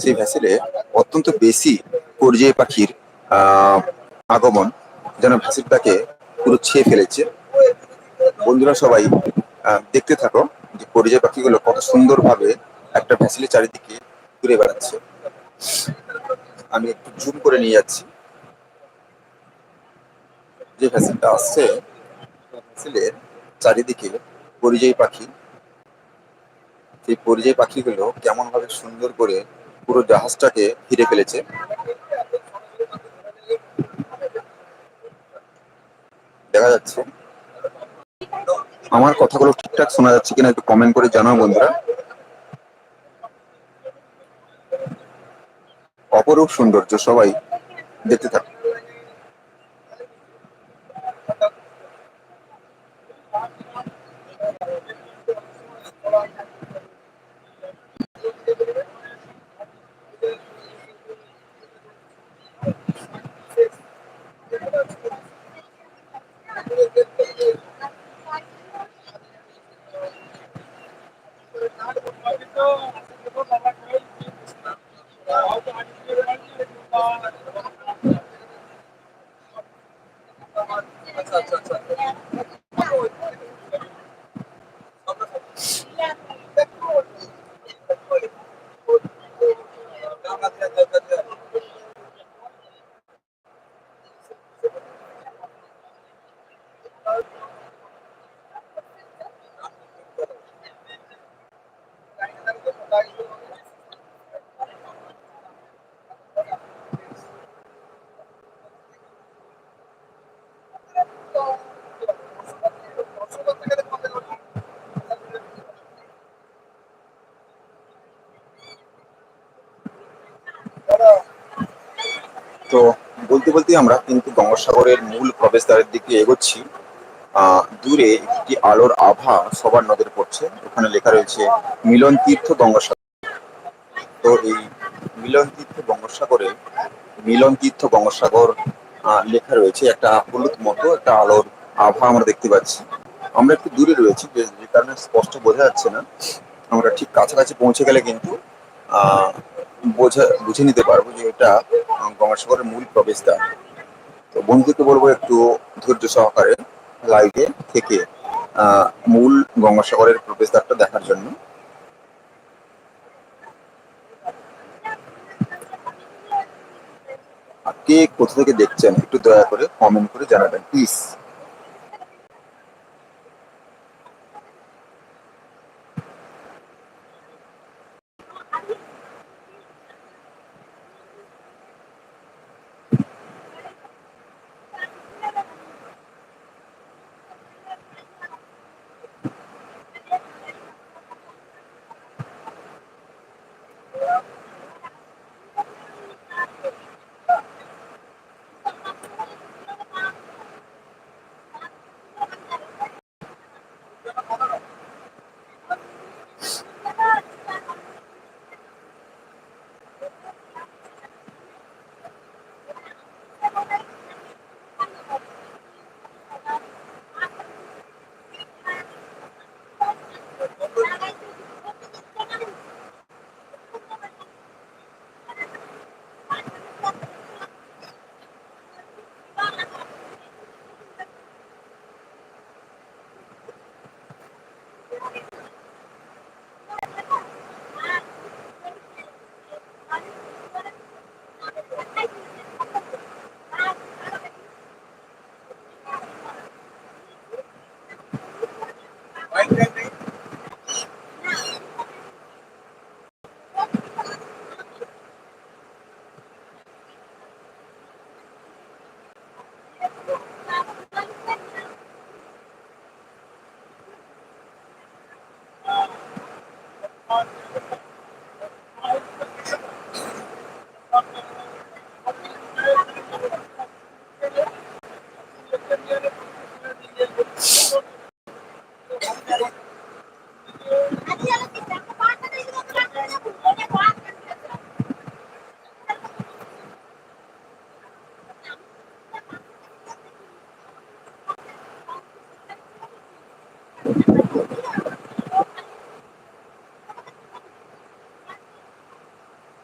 সেই ভ্যাসেলে অত্যন্ত বেশি পরিযায়ী পাখির আগমন যেন ভ্যাসেলটাকে পুরো ছেয়ে ফেলেছে। বন্ধুরা সবাই দেখতে থাকো যে পরিযায়ী পাখিগুলো কত সুন্দরভাবে একটা ভ্যাসেলের চারিদিকে ঘুরে বেড়াচ্ছে। আমি একটু জুম করে নিয়ে যাচ্ছি। যে ভ্যাসেলটা আসছে ভ্যাসেলের চারিদিকে পরিযায়ী পাখি। সেই পরিযায়ী পাখিগুলো কেমন ভাবে সুন্দর করে পুরো জাহাজটাকে ঘিরে ফেলেছে। দেখা যাচ্ছে। আমার কথাগুলো ঠিকঠাক শোনা যাচ্ছে কিনা একটু কমেন্ট করে জানাও বন্ধুরা। অপরূপ সৌন্দর্য, সবাই দেখতে থাকো তো বলতে বলতে আমরা কিন্তু গঙ্গাসাগরের মূল প্রবেশদ্বারের দিকে এগোচ্ছি। দূরে একটি আলোর আভা সবার নজরে পড়ছে। ওখানে লেখা রয়েছে, মিলন তীর্থ গঙ্গাসাগর। তো এই মিলন তীর্থ গঙ্গাসাগরে, মিলন তীর্থ গঙ্গাসাগর লেখা রয়েছে একটা হলুদ মতো একটা আলোর আভা আমরা দেখতে পাচ্ছি। আমরা একটু দূরে রয়েছি, যে কারণে স্পষ্ট বোঝা যাচ্ছে না। আমরা ঠিক কাছাকাছি পৌঁছে গেলে কিন্তু বোঝা, বুঝে নিতে পারব যে এটা গঙ্গাসাগরের মূল প্রবেশদ্বার। তো বন্ধুকে বলব একটু ধৈর্য সহকারে লাইভে থেকে মূল গঙ্গাসাগরের প্রবেশদ্বারটা দেখার জন্য। কে কোথা থেকে দেখছেন একটু দয়া করে কমেন্ট করে জানাবেন প্লিজ but